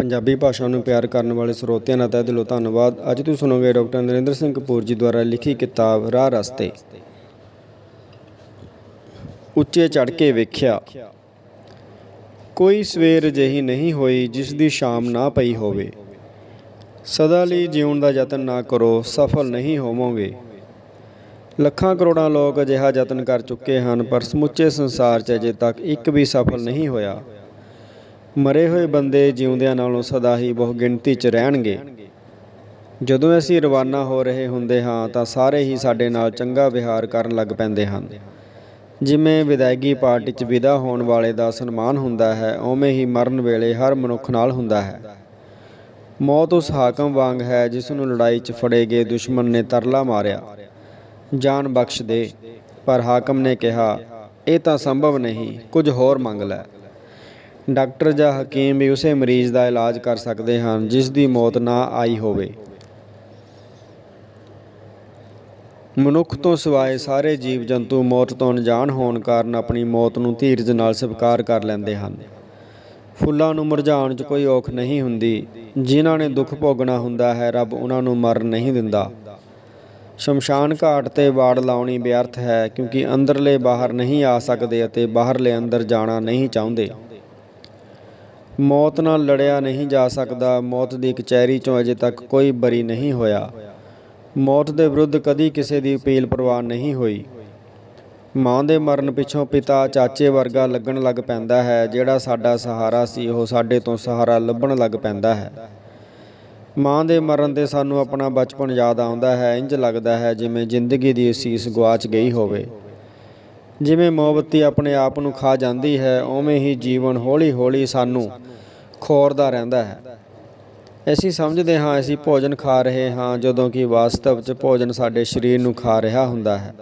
ਪੰਜਾਬੀ ਭਾਸ਼ਾ ਨੂੰ ਪਿਆਰ ਕਰਨ ਵਾਲੇ ਸਰੋਤਿਆਂ ਦਾ ਤਹਿ ਦਿਲੋਂ ਧੰਨਵਾਦ। ਅੱਜ ਤੁਸੀਂ ਸੁਣੋਗੇ ਡਾਕਟਰ ਨਰਿੰਦਰ ਸਿੰਘ ਕਪੂਰ ਜੀ ਦੁਆਰਾ ਲਿਖੀ ਕਿਤਾਬ ਰਾਹ ਰਸਤੇ। ਉੱਚੇ ਚੜ ਕੇ ਵੇਖਿਆ। ਕੋਈ ਸਵੇਰ ਅਜਿਹੀ ਨਹੀਂ ਹੋਈ ਜਿਸ ਦੀ ਸ਼ਾਮ ਨਾ ਪਈ ਹੋਵੇ। ਸਦਾ ਲਈ ਜਿਉਣ ਦਾ ਯਤਨ ਨਾ ਕਰੋ, ਸਫਲ ਨਹੀਂ ਹੋਵੋਗੇ। ਲੱਖਾਂ ਕਰੋੜਾਂ ਲੋਕ ਅਜਿਹਾ ਯਤਨ ਕਰ ਚੁੱਕੇ ਹਨ, ਪਰ ਸਮੁੱਚੇ ਸੰਸਾਰ 'ਚ ਅਜੇ ਤੱਕ ਇੱਕ ਵੀ ਸਫਲ ਨਹੀਂ ਹੋਇਆ। ਮਰੇ ਹੋਏ ਬੰਦੇ ਜਿਉਂਦਿਆਂ ਨਾਲੋਂ ਸਦਾ ਹੀ ਬਹੁ ਗਿਣਤੀ 'ਚ ਰਹਿਣਗੇ। ਜਦੋਂ ਅਸੀਂ ਰਵਾਨਾ ਹੋ ਰਹੇ ਹੁੰਦੇ ਹਾਂ ਤਾਂ ਸਾਰੇ ਹੀ ਸਾਡੇ ਨਾਲ ਚੰਗਾ ਵਿਹਾਰ ਕਰਨ ਲੱਗ ਪੈਂਦੇ ਹਨ। ਜਿਵੇਂ ਵਿਦਾਇਗੀ ਪਾਰਟੀ 'ਚ ਵਿਦਾ ਹੋਣ ਵਾਲੇ ਦਾ ਸਨਮਾਨ ਹੁੰਦਾ ਹੈ, ਉਵੇਂ ਹੀ ਮਰਨ ਵੇਲੇ ਹਰ ਮਨੁੱਖ ਨਾਲ ਹੁੰਦਾ ਹੈ। ਮੌਤ ਉਸ ਹਾਕਮ ਵਾਂਗ ਹੈ ਜਿਸ ਨੂੰ ਲੜਾਈ 'ਚ ਫੜੇ ਗਏ ਦੁਸ਼ਮਣ ਨੇ ਤਰਲਾ ਮਾਰਿਆ। ਜਾਨ ਬਖਸ਼ ਦੇ, ਪਰ ਹਾਕਮ ਨੇ ਕਿਹਾ, ਇਹ ਤਾਂ ਸੰਭਵ ਨਹੀਂ, ਕੁਝ ਹੋਰ ਮੰਗ ਲੈ। ਡਾਕਟਰ ਜਾਂ ਹਕੀਮ ਵੀ ਉਸੇ ਮਰੀਜ਼ ਦਾ ਇਲਾਜ ਕਰ ਸਕਦੇ ਹਨ, ਜਿਸ ਦੀ ਮੌਤ ਨਾ ਆਈ ਹੋਵੇ। ਮਨੁੱਖ ਤੋਂ ਸਿਵਾਏ ਸਾਰੇ ਜੀਵ ਜੰਤੂ ਮੌਤ ਤੋਂ ਅਣਜਾਣ ਹੋਣ ਕਾਰਨ ਆਪਣੀ ਮੌਤ ਨੂੰ ਧੀਰਜ ਨਾਲ ਸਵੀਕਾਰ ਕਰ ਲੈਂਦੇ ਹਨ। ਫੁੱਲਾਂ ਨੂੰ ਮੁਰਝਾਉਣ 'ਚ ਕੋਈ ਔਖ ਨਹੀਂ ਹੁੰਦੀ। ਜਿਨ੍ਹਾਂ ਨੇ ਦੁੱਖ ਭੋਗਣਾ ਹੁੰਦਾ ਹੈ, ਰੱਬ ਉਹਨਾਂ ਨੂੰ ਮਰਨ ਨਹੀਂ ਦਿੰਦਾ। ਸ਼ਮਸ਼ਾਨ ਘਾਟ ਤੇ ਵਾੜ ਲਾਉਣੀ ਵਿਅਰਥ ਹੈ, ਕਿਉਂਕਿ ਅੰਦਰਲੇ ਬਾਹਰ ਨਹੀਂ ਆ ਸਕਦੇ ਅਤੇ ਬਾਹਰਲੇ ਅੰਦਰ ਜਾਣਾ ਨਹੀਂ ਚਾਹੁੰਦੇ। ਮੌਤ ਨਾਲ ਲੜਿਆ ਨਹੀਂ ਜਾ ਸਕਦਾ। ਮੌਤ ਦੀ ਕਚਹਿਰੀ 'ਚੋਂ ਅਜੇ ਤੱਕ ਕੋਈ ਬਰੀ ਨਹੀਂ ਹੋਇਆ। ਮੌਤ ਦੇ ਵਿਰੁੱਧ ਕਦੀ ਕਿਸੇ ਦੀ ਅਪੀਲ ਪ੍ਰਵਾਨ ਨਹੀਂ ਹੋਈ। ਮਾਂ ਦੇ ਮਰਨ ਪਿੱਛੋਂ ਪਿਤਾ ਚਾਚੇ ਵਰਗਾ ਲੱਗਣ ਲੱਗ ਪੈਂਦਾ ਹੈ। ਜਿਹੜਾ ਸਾਡਾ ਸਹਾਰਾ ਸੀ, ਉਹ ਸਾਡੇ ਤੋਂ ਸਹਾਰਾ ਲੱਭਣ ਲੱਗ ਪੈਂਦਾ ਹੈ। ਮਾਂ ਦੇ ਮਰਨ ਤੇ ਸਾਨੂੰ ਆਪਣਾ ਬਚਪਨ ਯਾਦ ਆਉਂਦਾ ਹੈ। ਇੰਜ ਲੱਗਦਾ ਹੈ ਜਿਵੇਂ ਜ਼ਿੰਦਗੀ ਦੀ ਅਸੀਸ ਗਵਾਚ ਗਈ ਹੋਵੇ। ਜਿਵੇਂ ਮੋਮਬੱਤੀ ਆਪਣੇ ਆਪ ਨੂੰ ਖਾ ਜਾਂਦੀ ਹੈ, ਉਵੇਂ ਹੀ ਜੀਵਨ ਹੌਲੀ-ਹੌਲੀ ਸਾਨੂੰ ਖੋਰਦਾ ਰਹਿੰਦਾ ਹੈ। ਅਸੀਂ ਸਮਝਦੇ ਹਾਂ, ਅਸੀਂ ਭੋਜਨ ਖਾ ਰਹੇ ਹਾਂ, ਜਦੋਂ ਕਿ ਵਾਸਤਵ 'ਚ ਭੋਜਨ ਸਾਡੇ ਸਰੀਰ ਨੂੰ ਖਾ ਰਿਹਾ ਹੁੰਦਾ ਹੈ।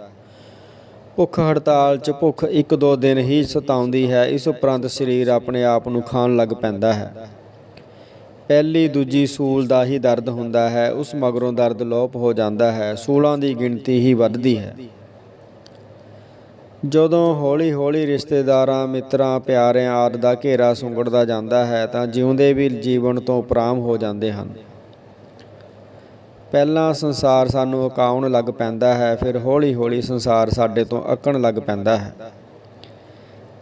ਭੁੱਖ ਹੜਤਾਲ 'ਚ ਭੁੱਖ ਇੱਕ ਦੋ ਦਿਨ ਹੀ ਸਤਾਉਂਦੀ ਹੈ, ਇਸ ਉਪਰੰਤ ਸਰੀਰ ਆਪਣੇ ਆਪ ਨੂੰ ਖਾਣ ਲੱਗ ਪੈਂਦਾ ਹੈ। ਪਹਿਲੀ ਦੂਜੀ ਸੂਲ ਦਾ ਹੀ ਦਰਦ ਹੁੰਦਾ ਹੈ, ਉਸ ਮਗਰੋਂ ਦਰਦ ਲੋਪ ਹੋ ਜਾਂਦਾ ਹੈ, ਸੂਲਾਂ ਦੀ ਗਿਣਤੀ ਹੀ ਵੱਧਦੀ ਹੈ। ਜਦੋਂ ਹੌਲੀ-ਹੌਲੀ ਰਿਸ਼ਤੇਦਾਰਾਂ, ਮਿੱਤਰਾਂ, ਪਿਆਰਿਆਂ ਆਦਿ ਦਾ ਘੇਰਾ ਸੁੰਗੜਦਾ ਜਾਂਦਾ ਹੈ ਤਾਂ ਜਿਉਂਦੇ ਵੀ ਜੀਵਨ ਤੋਂ ਪ੍ਰਾਮ ਹੋ ਜਾਂਦੇ ਹਨ। ਪਹਿਲਾਂ ਸੰਸਾਰ ਸਾਨੂੰ ਅਕਾਉਣ ਲੱਗ ਪੈਂਦਾ ਹੈ, ਫਿਰ ਹੌਲੀ-ਹੌਲੀ ਸੰਸਾਰ ਸਾਡੇ ਤੋਂ ਅੱਕਣ ਲੱਗ ਪੈਂਦਾ ਹੈ।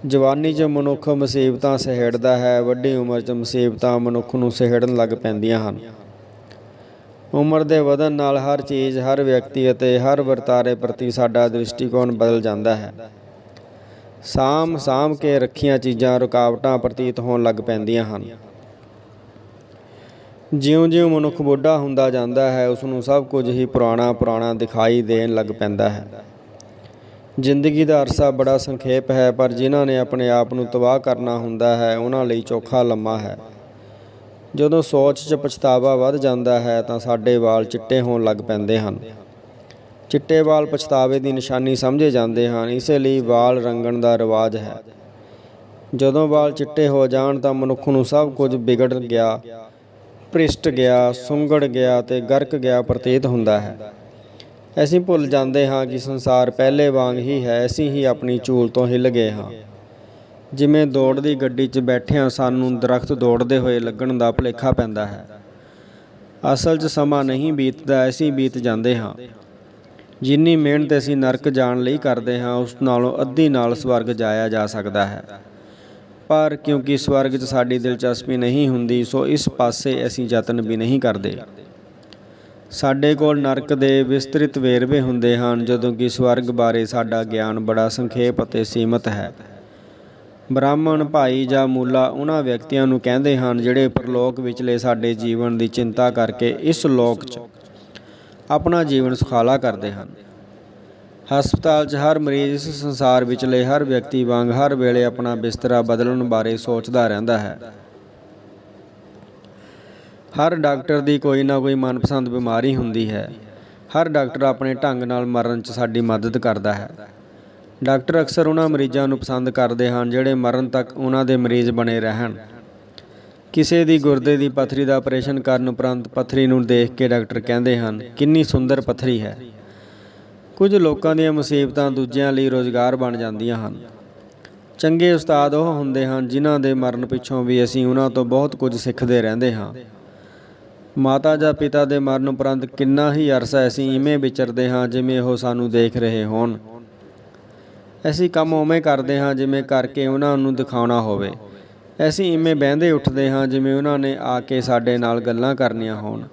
ਜਵਾਨੀ 'ਚ ਮਨੁੱਖ ਮੁਸੀਬਤਾਂ ਸਹਿੜਦਾ ਹੈ, ਵੱਡੀ ਉਮਰ 'ਚ ਮੁਸੀਬਤਾਂ ਮਨੁੱਖ ਨੂੰ ਸਹਿੜਨ ਲੱਗ ਪੈਂਦੀਆਂ ਹਨ। ਉਮਰ ਦੇ ਵਧਣ ਨਾਲ ਹਰ ਚੀਜ਼, ਹਰ ਵਿਅਕਤੀ ਅਤੇ ਹਰ ਵਰਤਾਰੇ ਪ੍ਰਤੀ ਸਾਡਾ ਦ੍ਰਿਸ਼ਟੀਕੋਣ ਬਦਲ ਜਾਂਦਾ ਹੈ। ਸਾਮ ਸਾਮ ਕੇ ਰੱਖੀਆਂ ਚੀਜ਼ਾਂ ਰੁਕਾਵਟਾਂ ਪ੍ਰਤੀਤ ਹੋਣ ਲੱਗ ਪੈਂਦੀਆਂ ਹਨ। ਜਿਉਂ-ਜਿਉਂ ਮਨੁੱਖ ਬੁੱਢਾ ਹੁੰਦਾ ਜਾਂਦਾ ਹੈ ਉਸ ਨੂੰ ਸਭ ਕੁਝ ਹੀ ਪੁਰਾਣਾ ਪੁਰਾਣਾ ਦਿਖਾਈ ਦੇਣ ਲੱਗ ਪੈਂਦਾ ਹੈ। ਜ਼ਿੰਦਗੀ ਦਾ ਅਰਸਾ ਬੜਾ ਸੰਖੇਪ ਹੈ, ਪਰ ਜਿਨ੍ਹਾਂ ਨੇ ਆਪਣੇ ਆਪ ਨੂੰ ਤਬਾਹ ਕਰਨਾ ਹੁੰਦਾ ਹੈ, ਉਹਨਾਂ ਲਈ ਚੋਖਾ ਲੰਮਾ ਹੈ। ਜਦੋਂ ਸੋਚ 'ਚ ਪਛਤਾਵਾ ਵੱਧ ਜਾਂਦਾ ਹੈ ਤਾਂ ਸਾਡੇ ਵਾਲ ਚਿੱਟੇ ਹੋਣ ਲੱਗ ਪੈਂਦੇ ਹਨ। ਚਿੱਟੇ ਵਾਲ ਪਛਤਾਵੇ ਦੀ ਨਿਸ਼ਾਨੀ ਸਮਝੇ ਜਾਂਦੇ ਹਨ, ਇਸੇ ਲਈ ਵਾਲ ਰੰਗਣ ਦਾ ਰਿਵਾਜ ਹੈ। ਜਦੋਂ ਵਾਲ ਚਿੱਟੇ ਹੋ ਜਾਣ ਤਾਂ ਮਨੁੱਖ ਨੂੰ ਸਭ ਕੁਝ ਵਿਗੜ ਗਿਆ, ਭ੍ਰਿਸ਼ਟ ਗਿਆ, ਸੁੰਗੜ ਗਿਆ ਤੇ ਗਰਕ ਗਿਆ ਪ੍ਰਤੀਤ ਹੁੰਦਾ ਹੈ। ਅਸੀਂ ਭੁੱਲ ਜਾਂਦੇ ਹਾਂ ਕਿ ਸੰਸਾਰ ਪਹਿਲੇ ਵਾਂਗ ਹੀ ਹੈ, ਅਸੀਂ ਹੀ ਆਪਣੀ ਝੂਲ ਤੋਂ ਹਿੱਲ ਗਏ ਹਾਂ। ਜਿਵੇਂ ਦੌੜਦੀ ਗੱਡੀ 'ਚ ਬੈਠਿਆਂ ਸਾਨੂੰ ਦਰਖਤ ਦੌੜਦੇ ਹੋਏ ਲੱਗਣ ਦਾ ਭੁਲੇਖਾ ਪੈਂਦਾ ਹੈ। ਅਸਲ 'ਚ ਸਮਾਂ ਨਹੀਂ ਬੀਤਦਾ, ਅਸੀਂ ਬੀਤ ਜਾਂਦੇ ਹਾਂ। ਜਿੰਨੀ ਮਿਹਨਤ ਅਸੀਂ ਨਰਕ ਜਾਣ ਲਈ ਕਰਦੇ ਹਾਂ, ਉਸ ਨਾਲੋਂ ਅੱਧੀ ਨਾਲ ਸਵਰਗ ਜਾਇਆ ਜਾ ਸਕਦਾ ਹੈ। ਪਰ ਕਿਉਂਕਿ ਸਵਰਗ 'ਚ ਸਾਡੀ ਦਿਲਚਸਪੀ ਨਹੀਂ ਹੁੰਦੀ, ਸੋ ਇਸ ਪਾਸੇ ਅਸੀਂ ਯਤਨ ਵੀ ਨਹੀਂ ਕਰਦੇ। ਸਾਡੇ ਕੋਲ ਨਰਕ ਦੇ ਵਿਸਤ੍ਰਿਤ ਵੇਰਵੇ ਹੁੰਦੇ ਹਨ, ਜਦੋਂ ਕਿ ਸਵਰਗ ਬਾਰੇ ਸਾਡਾ ਗਿਆਨ ਬੜਾ ਸੰਖੇਪ ਅਤੇ ਸੀਮਤ ਹੈ। ਬ੍ਰਾਹਮਣ ਭਾਈ ਜਾਂ ਮੂਲਾ ਉਹਨਾਂ ਵਿਅਕਤੀਆਂ ਨੂੰ ਕਹਿੰਦੇ ਹਨ ਜਿਹੜੇ ਪਰਲੋਕ ਵਿਚਲੇ ਸਾਡੇ ਜੀਵਨ ਦੀ ਚਿੰਤਾ ਕਰਕੇ ਇਸ ਲੋਕ 'ਚ ਆਪਣਾ ਜੀਵਨ ਸੁਖਾਲਾ ਕਰਦੇ ਹਨ। ਹਸਪਤਾਲ 'ਚ ਹਰ ਮਰੀਜ਼ ਇਸ ਸੰਸਾਰ ਵਿਚਲੇ ਹਰ ਵਿਅਕਤੀ ਵਾਂਗ ਹਰ ਵੇਲੇ ਆਪਣਾ ਬਿਸਤਰਾ ਬਦਲਣ ਬਾਰੇ ਸੋਚਦਾ ਰਹਿੰਦਾ ਹੈ। ਹਰ ਡਾਕਟਰ ਦੀ ਕੋਈ ਨਾ ਕੋਈ ਮਨਪਸੰਦ ਬਿਮਾਰੀ ਹੁੰਦੀ ਹੈ। ਹਰ ਡਾਕਟਰ ਆਪਣੇ ਢੰਗ ਨਾਲ ਮਰਨ 'ਚ ਸਾਡੀ ਮਦਦ ਕਰਦਾ ਹੈ। ਡਾਕਟਰ ਅਕਸਰ ਉਹਨਾਂ ਮਰੀਜ਼ਾਂ ਨੂੰ ਪਸੰਦ ਕਰਦੇ ਹਨ ਜਿਹੜੇ ਮਰਨ ਤੱਕ ਉਹਨਾਂ ਦੇ ਮਰੀਜ਼ ਬਣੇ ਰਹਿਣ। ਕਿਸੇ ਦੀ ਗੁਰਦੇ ਦੀ ਪਥਰੀ ਦਾ ਆਪਰੇਸ਼ਨ ਕਰਨ ਉਪਰੰਤ ਪੱਥਰੀ ਨੂੰ ਦੇਖ ਕੇ ਡਾਕਟਰ ਕਹਿੰਦੇ ਹਨ, ਕਿੰਨੀ ਸੁੰਦਰ ਪੱਥਰੀ ਹੈ। ਕੁਝ ਲੋਕਾਂ ਦੀਆਂ ਮੁਸੀਬਤਾਂ ਦੂਜਿਆਂ ਲਈ ਰੋਜ਼ਗਾਰ ਬਣ ਜਾਂਦੀਆਂ ਹਨ। ਚੰਗੇ ਉਸਤਾਦ ਉਹ ਹੁੰਦੇ ਹਨ ਜਿਨ੍ਹਾਂ ਦੇ ਮਰਨ ਪਿੱਛੋਂ ਵੀ ਅਸੀਂ ਉਹਨਾਂ ਤੋਂ ਬਹੁਤ ਕੁਝ ਸਿੱਖਦੇ ਰਹਿੰਦੇ ਹਾਂ। ਮਾਤਾ ਜਾਂ ਪਿਤਾ ਦੇ ਮਰਨ ਉਪਰੰਤ ਕਿੰਨਾ ਹੀ ਅਰਸਾ ਅਸੀਂ ਇਵੇਂ ਵਿਚਰਦੇ ਹਾਂ ਜਿਵੇਂ ਉਹ ਸਾਨੂੰ ਦੇਖ ਰਹੇ ਹੋਣ। ਅਸੀਂ ਕੰਮ ਉਵੇਂ ਕਰਦੇ ਹਾਂ ਜਿਵੇਂ ਕਰਕੇ ਉਹਨਾਂ ਨੂੰ ਦਿਖਾਉਣਾ ਹੋਵੇ। ਅਸੀਂ ਇਵੇਂ ਬਹਿੰਦੇ ਉੱਠਦੇ ਹਾਂ ਜਿਵੇਂ ਉਹਨਾਂ ਨੇ ਆ ਕੇ ਸਾਡੇ ਨਾਲ ਗੱਲਾਂ ਕਰਨੀਆਂ ਹੋਣ।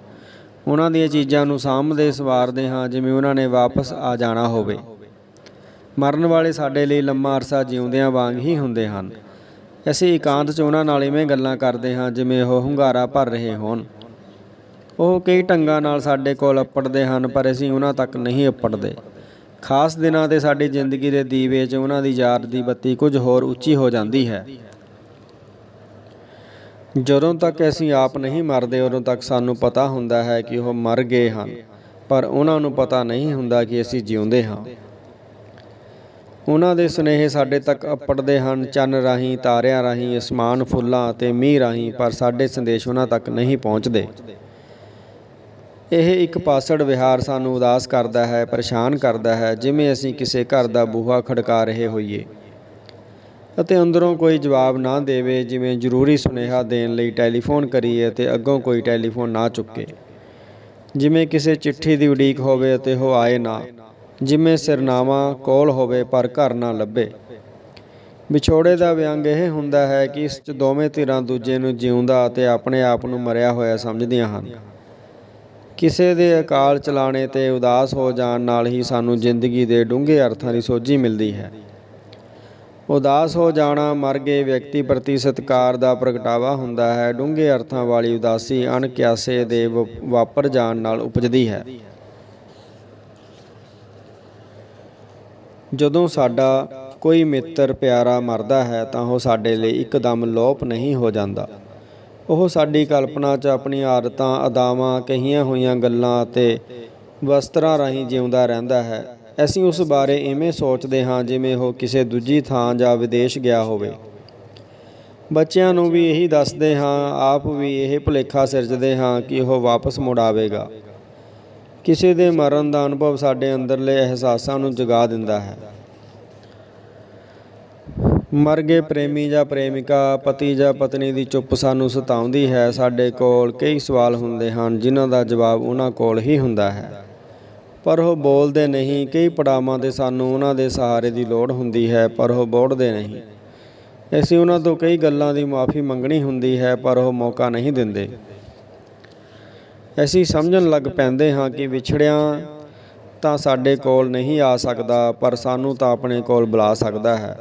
ਉਹਨਾਂ ਦੀਆਂ ਚੀਜ਼ਾਂ ਨੂੰ ਸਾਂਭਦੇ ਸਵਾਰਦੇ ਹਾਂ ਜਿਵੇਂ ਉਹਨਾਂ ਨੇ ਵਾਪਸ ਆ ਜਾਣਾ ਹੋਵੇ। ਮਰਨ ਵਾਲੇ ਸਾਡੇ ਲਈ ਲੰਮਾ ਅਰਸਾ ਜਿਉਂਦਿਆਂ ਵਾਂਗ ਹੀ ਹੁੰਦੇ ਹਨ। ਅਸੀਂ ਇਕਾਂਤ 'ਚ ਉਹਨਾਂ ਨਾਲ ਇਵੇਂ ਗੱਲਾਂ ਕਰਦੇ ਹਾਂ ਜਿਵੇਂ ਉਹ ਹੁੰਗਾਰਾ ਭਰ ਰਹੇ ਹੋਣ। ਉਹ ਕਈ ਢੰਗਾਂ ਨਾਲ ਸਾਡੇ ਕੋਲ ਅੱਪੜਦੇ ਹਨ ਪਰ ਅਸੀਂ ਉਹਨਾਂ ਤੱਕ ਨਹੀਂ ਅੱਪੜਦੇ। ਖਾਸ ਦਿਨਾਂ ਤੇ ਸਾਡੀ ਜ਼ਿੰਦਗੀ ਦੇ ਦੀਵੇ 'ਚ ਉਹਨਾਂ ਦੀ ਯਾਦ ਦੀ ਬੱਤੀ ਕੁਝ ਹੋਰ ਉੱਚੀ ਹੋ ਜਾਂਦੀ ਹੈ। ਜਦੋਂ ਤੱਕ ਅਸੀਂ ਆਪ ਨਹੀਂ ਮਰਦੇ, ਉਦੋਂ ਤੱਕ ਸਾਨੂੰ ਪਤਾ ਹੁੰਦਾ ਹੈ ਕਿ ਉਹ ਮਰ ਗਏ ਹਨ। ਪਰ ਉਹਨਾਂ ਨੂੰ ਪਤਾ ਨਹੀਂ ਹੁੰਦਾ ਕਿ ਅਸੀਂ ਜਿਉਂਦੇ ਹਾਂ। ਉਹਨਾਂ ਦੇ ਸੁਨੇਹੇ ਸਾਡੇ ਤੱਕ ਅੱਪੜਦੇ ਹਨ, ਚੰਨ ਰਾਹੀਂ, ਤਾਰਿਆਂ ਰਾਹੀਂ, ਅਸਮਾਨ ਫੁੱਲਾਂ ਅਤੇ ਮੀਂਹ ਰਾਹੀਂ, ਪਰ ਸਾਡੇ ਸੰਦੇਸ਼ ਉਹਨਾਂ ਤੱਕ ਨਹੀਂ ਪਹੁੰਚਦੇ। ਇਹ ਇੱਕ ਪਾਸੜ ਵਿਹਾਰ ਸਾਨੂੰ ਉਦਾਸ ਕਰਦਾ ਹੈ, ਪਰੇਸ਼ਾਨ ਕਰਦਾ ਹੈ, ਜਿਵੇਂ ਅਸੀਂ ਕਿਸੇ ਘਰ ਦਾ ਬੂਹਾ ਖੜਕਾ ਰਹੇ ਹੋਈਏ। ਅਤੇ ਅੰਦਰੋਂ ਕੋਈ ਜਵਾਬ ਨਾ ਦੇਵੇ, ਜਿਵੇਂ ਜ਼ਰੂਰੀ ਸੁਨੇਹਾ ਦੇਣ ਲਈ ਟੈਲੀਫੋਨ ਕਰੀਏ ਅਤੇ ਅੱਗੋਂ ਕੋਈ ਟੈਲੀਫੋਨ ਨਾ ਚੁੱਕੇ। ਜਿਵੇਂ ਕਿਸੇ ਚਿੱਠੀ ਦੀ ਉਡੀਕ ਹੋਵੇ ਅਤੇ ਉਹ ਆਏ ਨਾ। ਜਿਵੇਂ ਸਿਰਨਾਵਾ ਕੋਲ ਹੋਵੇ ਪਰ ਘਰ ਨਾ ਲੱਭੇ। ਵਿਛੋੜੇ ਦਾ ਵਿਅੰਗ ਇਹ ਹੁੰਦਾ ਹੈ ਕਿ ਇਸ 'ਚ ਦੋਵੇਂ ਧਿਰਾਂ ਦੂਜੇ ਨੂੰ ਜਿਉਂਦਾ ਅਤੇ ਆਪਣੇ ਆਪ ਨੂੰ ਮਰਿਆ ਹੋਇਆ ਸਮਝਦੀਆਂ ਹਨ। ਕਿਸੇ ਦੇ ਅਕਾਲ ਚਲਾਣੇ ਤੇ ਉਦਾਸ ਹੋ ਜਾਣ ਨਾਲ ਹੀ ਸਾਨੂੰ ਜ਼ਿੰਦਗੀ ਦੇ ਡੂੰਘੇ ਅਰਥਾਂ ਦੀ ਸੋਝੀ ਮਿਲਦੀ ਹੈ। ਉਦਾਸ ਹੋ ਜਾਣਾ ਮਰ ਗਏ ਵਿਅਕਤੀ ਪ੍ਰਤੀ ਸਤਿਕਾਰ ਦਾ ਪ੍ਰਗਟਾਵਾ ਹੁੰਦਾ ਹੈ। ਡੂੰਘੇ ਅਰਥਾਂ ਵਾਲੀ ਉਦਾਸੀ ਅਣਕਿਆਸੇ ਦੇ ਵ- ਵਾਪਰ ਜਾਣ ਨਾਲ ਉਪਜਦੀ ਹੈ। ਜਦੋਂ ਸਾਡਾ ਕੋਈ ਮਿੱਤਰ ਪਿਆਰਾ ਮਰਦਾ ਹੈ ਤਾਂ ਉਹ ਸਾਡੇ ਲਈ ਇੱਕਦਮ ਲੋਪ ਨਹੀਂ ਹੋ ਜਾਂਦਾ। ਉਹ ਸਾਡੀ ਕਲਪਨਾ 'ਚ ਆਪਣੀਆਂ ਆਦਤਾਂ, ਅਦਾਵਾਂ, ਕਹੀਆਂ ਹੋਈਆਂ ਗੱਲਾਂ ਅਤੇ ਵਸਤਰਾਂ ਰਾਹੀਂ ਜਿਉਂਦਾ ਰਹਿੰਦਾ ਹੈ। ਅਸੀਂ ਉਸ ਬਾਰੇ ਇਵੇਂ ਸੋਚਦੇ ਹਾਂ ਜਿਵੇਂ ਉਹ ਕਿਸੇ ਦੂਜੀ ਥਾਂ ਜਾਂ ਵਿਦੇਸ਼ ਗਿਆ ਹੋਵੇ। ਬੱਚਿਆਂ ਨੂੰ ਵੀ ਇਹੀ ਦੱਸਦੇ ਹਾਂ, ਆਪ ਵੀ ਇਹ ਭੁਲੇਖਾ ਸਿਰਜਦੇ ਹਾਂ ਕਿ ਉਹ ਵਾਪਸ ਮੁੜ ਆਵੇਗਾ। ਕਿਸੇ ਦੇ ਮਰਨ ਦਾ ਅਨੁਭਵ ਸਾਡੇ ਅੰਦਰਲੇ ਅਹਿਸਾਸਾਂ ਨੂੰ ਜਗਾ ਦਿੰਦਾ ਹੈ। ਮਰ ਗਏ ਪ੍ਰੇਮੀ ਜਾਂ ਪ੍ਰੇਮਿਕਾ, ਪਤੀ ਜਾਂ ਪਤਨੀ ਦੀ ਚੁੱਪ ਸਾਨੂੰ ਸਤਾਉਂਦੀ ਹੈ। ਸਾਡੇ ਕੋਲ ਕਈ ਸਵਾਲ ਹੁੰਦੇ ਹਨ, ਜਿਨ੍ਹਾਂ ਦਾ ਜਵਾਬ ਉਹਨਾਂ ਕੋਲ ਹੀ ਹੁੰਦਾ ਹੈ। ਪਰ ਉਹ ਬੋਲਦੇ ਨਹੀਂ, ਕਈ ਪੜਾਵਾਂ ਤੇ ਸਾਨੂੰ ਉਹਨਾਂ ਦੇ ਸਹਾਰੇ ਦੀ ਲੋੜ ਹੁੰਦੀ ਹੈ, ਪਰ ਉਹ ਬੋੜਦੇ ਨਹੀਂ। ਅਸੀਂ ਉਹਨਾਂ ਤੋਂ ਕਈ ਗੱਲਾਂ ਦੀ ਮਾਫੀ ਮੰਗਣੀ ਹੁੰਦੀ ਹੈ, ਪਰ ਉਹ ਮੌਕਾ ਨਹੀਂ ਦਿੰਦੇ। ਅਸੀਂ ਸਮਝਣ ਲੱਗ ਪੈਂਦੇ ਹਾਂ ਕਿ ਵਿਛੜਿਆਂ ਤਾਂ ਸਾਡੇ ਕੋਲ ਨਹੀਂ ਆ ਸਕਦਾ, ਪਰ ਸਾਨੂੰ ਤਾਂ ਆਪਣੇ ਕੋਲ ਬੁਲਾ ਸਕਦਾ ਹੈ।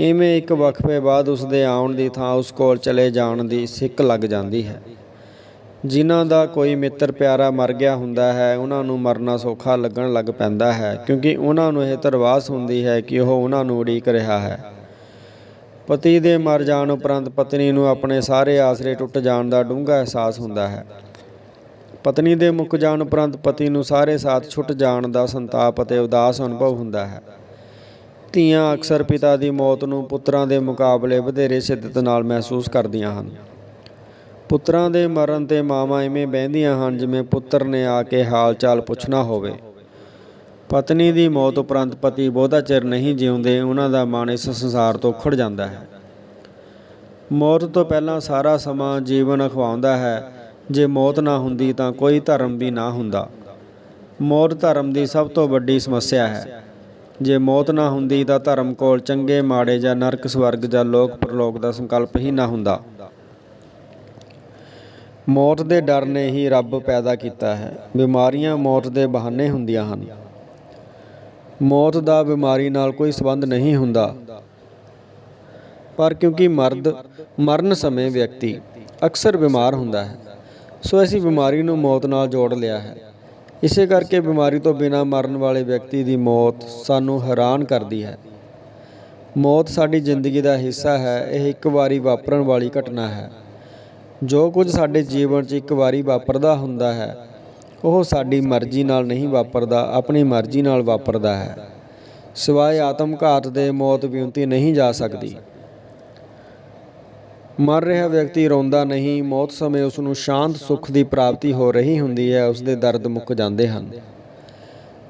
ਇਵੇਂ ਇੱਕ ਵਕਫੇ ਬਾਅਦ ਉਸ ਦੇ ਆਉਣ ਦੀ ਥਾਂ ਉਸ ਕੋਲ ਚਲੇ ਜਾਣ ਦੀ ਸਿੱਕ ਲੱਗ ਜਾਂਦੀ ਹੈ। ਜਿਨ੍ਹਾਂ ਦਾ ਕੋਈ ਮਿੱਤਰ ਪਿਆਰਾ ਮਰ ਗਿਆ ਹੁੰਦਾ ਹੈ, ਉਹਨਾਂ ਨੂੰ ਮਰਨਾ ਸੌਖਾ ਲੱਗਣ ਲੱਗ ਪੈਂਦਾ ਹੈ, ਕਿਉਂਕਿ ਉਹਨਾਂ ਨੂੰ ਇਹ ਤਰਵਾਸ ਹੁੰਦੀ ਹੈ ਕਿ ਉਹ ਉਹਨਾਂ ਨੂੰ ਉਡੀਕ ਰਿਹਾ ਹੈ। ਪਤੀ ਦੇ ਮਰ ਜਾਣ ਉਪਰੰਤ ਪਤਨੀ ਨੂੰ ਆਪਣੇ ਸਾਰੇ ਆਸਰੇ ਟੁੱਟ ਜਾਣ ਦਾ ਡੂੰਘਾ ਅਹਿਸਾਸ ਹੁੰਦਾ ਹੈ। ਪਤਨੀ ਦੇ ਮੁੱਕ ਜਾਣ ਉਪਰੰਤ ਪਤੀ ਨੂੰ ਸਾਰੇ ਸਾਥ ਛੁੱਟ ਜਾਣ ਦਾ ਸੰਤਾਪ ਅਤੇ ਉਦਾਸ ਅਨੁਭਵ ਹੁੰਦਾ ਹੈ। ਧੀਆਂ ਅਕਸਰ ਪਿਤਾ ਦੀ ਮੌਤ ਨੂੰ ਪੁੱਤਰਾਂ ਦੇ ਮੁਕਾਬਲੇ ਵਧੇਰੇ ਸ਼ਿੱਦਤ ਨਾਲ ਮਹਿਸੂਸ ਕਰਦੀਆਂ ਹਨ। ਪੁੱਤਰਾਂ ਦੇ ਮਰਨ ਤੇ ਮਾਵਾਂ ਐਵੇਂ ਬਹਿੰਦੀਆਂ ਹਨ ਜਿਵੇਂ ਪੁੱਤਰ ਨੇ ਆ ਕੇ ਹਾਲ ਚਾਲ ਪੁੱਛਣਾ ਹੋਵੇ। ਪਤਨੀ ਦੀ ਮੌਤ ਉਪਰੰਤ ਪਤੀ ਬਹੁਤਾ ਚਿਰ ਨਹੀਂ ਜਿਉਂਦੇ, ਉਹਨਾਂ ਦਾ ਮਨ ਇਸ ਸੰਸਾਰ ਤੋਂ ਖੜ ਜਾਂਦਾ ਹੈ। ਮੌਤ ਤੋਂ ਪਹਿਲਾਂ ਸਾਰਾ ਸਮਾਂ ਜੀਵਨ ਅਖਵਾਉਂਦਾ ਹੈ। ਜੇ ਮੌਤ ਨਾ ਹੁੰਦੀ ਤਾਂ ਕੋਈ ਧਰਮ ਵੀ ਨਾ ਹੁੰਦਾ। ਮੌਤ ਧਰਮ ਦੀ ਸਭ ਤੋਂ ਵੱਡੀ ਸਮੱਸਿਆ ਹੈ। ਜੇ ਮੌਤ ਨਾ ਹੁੰਦੀ ਤਾਂ ਧਰਮ ਕੋਲ ਚੰਗੇ, ਮਾੜੇ ਜਾਂ ਨਰਕ ਸਵਰਗ ਜਾਂ ਲੋਕ ਪਰਲੋਕ ਦਾ ਸੰਕਲਪ ਹੀ ਨਾ ਹੁੰਦਾ। ਮੌਤ ਦੇ ਡਰ ਨੇ ਹੀ ਰੱਬ ਪੈਦਾ ਕੀਤਾ ਹੈ। ਬਿਮਾਰੀਆਂ ਮੌਤ ਦੇ ਬਹਾਨੇ ਹੁੰਦੀਆਂ ਹਨ। ਮੌਤ ਦਾ ਬਿਮਾਰੀ ਨਾਲ ਕੋਈ ਸੰਬੰਧ ਨਹੀਂ ਹੁੰਦਾ। ਪਰ ਕਿਉਂਕਿ ਮਰਦ, ਮਰਨ ਸਮੇਂ ਵਿਅਕਤੀ ਅਕਸਰ ਬਿਮਾਰ ਹੁੰਦਾ ਹੈ, ਸੋ ਅਸੀਂ ਬਿਮਾਰੀ ਨੂੰ ਮੌਤ ਨਾਲ ਜੋੜ ਲਿਆ ਹੈ। ਇਸੇ ਕਰਕੇ ਬਿਮਾਰੀ ਤੋਂ ਬਿਨਾਂ ਮਰਨ ਵਾਲੇ ਵਿਅਕਤੀ ਦੀ ਮੌਤ ਸਾਨੂੰ ਹੈਰਾਨ ਕਰਦੀ ਹੈ। ਮੌਤ ਸਾਡੀ ਜ਼ਿੰਦਗੀ ਦਾ ਹਿੱਸਾ ਹੈ, ਇਹ ਇੱਕ ਵਾਰੀ ਵਾਪਰਨ ਵਾਲੀ ਘਟਨਾ ਹੈ। ਜੋ ਕੁਝ ਸਾਡੇ ਜੀਵਨ 'ਚ ਇੱਕ ਵਾਰੀ ਵਾਪਰਦਾ ਹੁੰਦਾ ਹੈ, ਉਹ ਸਾਡੀ ਮਰਜ਼ੀ ਨਾਲ ਨਹੀਂ ਵਾਪਰਦਾ, ਆਪਣੀ ਮਰਜ਼ੀ ਨਾਲ ਵਾਪਰਦਾ ਹੈ। ਸਿਵਾਏ ਆਤਮਘਾਤ ਦੇ ਮੌਤ ਵਿਉਂਤੀ ਨਹੀਂ ਜਾ ਸਕਦੀ। ਮਰ ਰਿਹਾ ਵਿਅਕਤੀ ਰੋਂਦਾ ਨਹੀਂ, ਮੌਤ ਸਮੇਂ ਉਸ ਨੂੰ ਸ਼ਾਂਤ ਸੁੱਖ ਦੀ ਪ੍ਰਾਪਤੀ ਹੋ ਰਹੀ ਹੁੰਦੀ ਹੈ ਉਸ ਦੇ ਦਰਦ ਮੁੱਕ ਜਾਂਦੇ ਹਨ।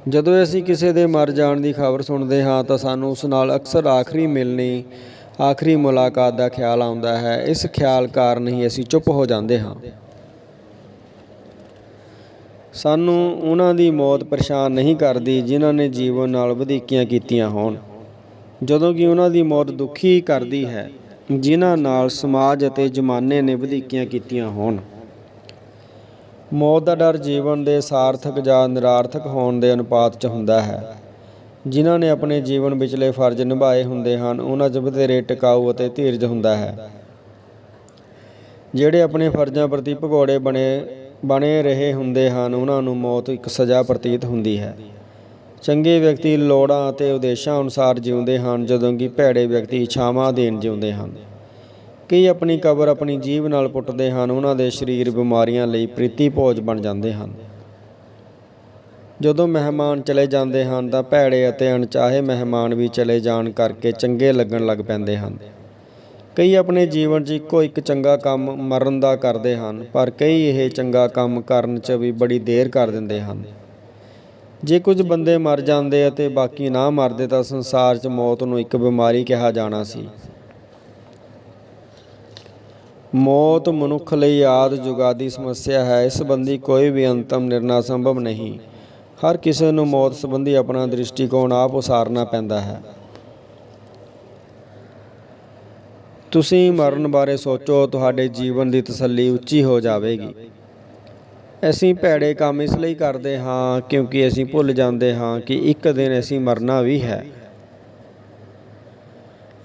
ਜਦੋਂ ਅਸੀਂ ਕਿਸੇ ਦੇ ਮਰ ਜਾਣ ਦੀ ਖਬਰ ਸੁਣਦੇ ਹਾਂ, ਤਾਂ ਸਾਨੂੰ ਉਸ ਨਾਲ ਅਕਸਰ ਆਖਰੀ ਮਿਲਣੀ, ਆਖਰੀ ਮੁਲਾਕਾਤ ਦਾ ਖਿਆਲ ਆਉਂਦਾ ਹੈ। ਇਸ ਖਿਆਲ ਕਾਰਨ ਹੀ ਅਸੀਂ ਚੁੱਪ ਹੋ ਜਾਂਦੇ ਹਾਂ। ਸਾਨੂੰ ਉਹਨਾਂ ਦੀ ਮੌਤ ਪਰੇਸ਼ਾਨ ਨਹੀਂ ਕਰਦੀ, ਜਿਨ੍ਹਾਂ ਨੇ ਜੀਵਨ ਨਾਲ ਵਧੀਕੀਆਂ ਕੀਤੀਆਂ ਹੋਣ। ਜਦੋਂ ਕਿ ਉਹਨਾਂ ਦੀ ਮੌਤ ਦੁਖੀ ਕਰਦੀ ਹੈ ਜਿਨ੍ਹਾਂ ਨਾਲ ਸਮਾਜ ਅਤੇ ਜ਼ਮਾਨੇ ਨੇ ਵਧੀਕੀਆਂ ਕੀਤੀਆਂ ਹੋਣ। ਮੌਤ ਦਾ ਡਰ ਜੀਵਨ ਦੇ ਸਾਰਥਕ ਜਾਂ ਨਿਰਾਰਥਕ ਹੋਣ ਦੇ ਅਨੁਪਾਤ 'ਚ ਹੁੰਦਾ ਹੈ। ਜਿਨ੍ਹਾਂ ਨੇ ਆਪਣੇ ਜੀਵਨ ਵਿਚਲੇ ਫਰਜ਼ ਨਿਭਾਏ ਹੁੰਦੇ ਹਨ, ਉਹਨਾਂ 'ਚ ਵਧੇਰੇ ਟਿਕਾਊ ਅਤੇ ਧੀਰਜ ਹੁੰਦਾ ਹੈ। ਜਿਹੜੇ ਆਪਣੇ ਫਰਜ਼ਾਂ ਪ੍ਰਤੀ ਭਗੌੜੇ ਬਣੇ ਬਣੇ ਰਹੇ ਹੁੰਦੇ ਹਨ, ਉਹਨਾਂ ਨੂੰ ਮੌਤ ਇੱਕ ਸਜ਼ਾ ਪ੍ਰਤੀਤ ਹੁੰਦੀ ਹੈ। ਚੰਗੇ ਵਿਅਕਤੀ ਲੋੜਾਂ ਅਤੇ ਉਦੇਸ਼ਾਂ ਅਨੁਸਾਰ ਜਿਉਂਦੇ ਹਨ, ਜਦੋਂ ਕਿ ਭੈੜੇ ਵਿਅਕਤੀ ਇੱਛਾਵਾਂ ਅਧੀਨ ਜਿਉਂਦੇ ਹਨ। ਕਈ ਆਪਣੀ ਕਬਰ ਆਪਣੀ ਜੀਭ ਨਾਲ ਪੁੱਟਦੇ ਹਨ, ਉਹਨਾਂ ਦੇ ਸਰੀਰ ਬਿਮਾਰੀਆਂ ਲਈ ਪ੍ਰੀਤੀ ਭੋਜ ਬਣ ਜਾਂਦੇ ਹਨ। ਜਦੋਂ ਮਹਿਮਾਨ ਚਲੇ ਜਾਂਦੇ ਹਨ, ਤਾਂ ਭੈੜੇ ਅਤੇ ਅਣਚਾਹੇ ਮਹਿਮਾਨ ਵੀ ਚਲੇ ਜਾਣ ਕਰਕੇ ਚੰਗੇ ਲੱਗਣ ਲੱਗ ਪੈਂਦੇ ਹਨ। ਕਈ ਆਪਣੇ ਜੀਵਨ 'ਚ ਇੱਕੋ ਇੱਕ ਚੰਗਾ ਕੰਮ ਮਰਨ ਦਾ ਕਰਦੇ ਹਨ, ਪਰ ਕਈ ਇਹ ਚੰਗਾ ਕੰਮ ਕਰਨ 'ਚ ਵੀ ਬੜੀ ਦੇਰ ਕਰ ਦਿੰਦੇ ਹਨ। ਜੇ ਕੁਝ ਬੰਦੇ ਮਰ ਜਾਂਦੇ ਅਤੇ ਬਾਕੀ ਨਾ ਮਰਦੇ ਤਾਂ ਸੰਸਾਰ 'ਚ ਮੌਤ ਨੂੰ ਇੱਕ ਬਿਮਾਰੀ ਕਿਹਾ ਜਾਣਾ ਸੀ। ਮੌਤ ਮਨੁੱਖ ਲਈ ਆਦ ਜੁਗਾਦੀ ਸਮੱਸਿਆ ਹੈ, ਇਸ ਸੰਬੰਧੀ ਕੋਈ ਵੀ ਅੰਤਮ ਨਿਰਣਾ ਸੰਭਵ ਨਹੀਂ। ਹਰ ਕਿਸੇ ਨੂੰ ਮੌਤ ਸੰਬੰਧੀ ਆਪਣਾ ਦ੍ਰਿਸ਼ਟੀਕੋਣ ਆਪ ਉਸਾਰਨਾ ਪੈਂਦਾ ਹੈ। ਤੁਸੀਂ ਮਰਨ ਬਾਰੇ ਸੋਚੋ, ਤੁਹਾਡੇ ਜੀਵਨ ਦੀ ਤਸੱਲੀ ਉੱਚੀ ਹੋ ਜਾਵੇਗੀ। ਅਸੀਂ ਭੈੜੇ ਕੰਮ ਇਸ ਲਈ ਕਰਦੇ ਹਾਂ ਕਿਉਂਕਿ ਅਸੀਂ ਭੁੱਲ ਜਾਂਦੇ ਹਾਂ ਕਿ ਇੱਕ ਦਿਨ ਅਸੀਂ ਮਰਨਾ ਵੀ ਹੈ।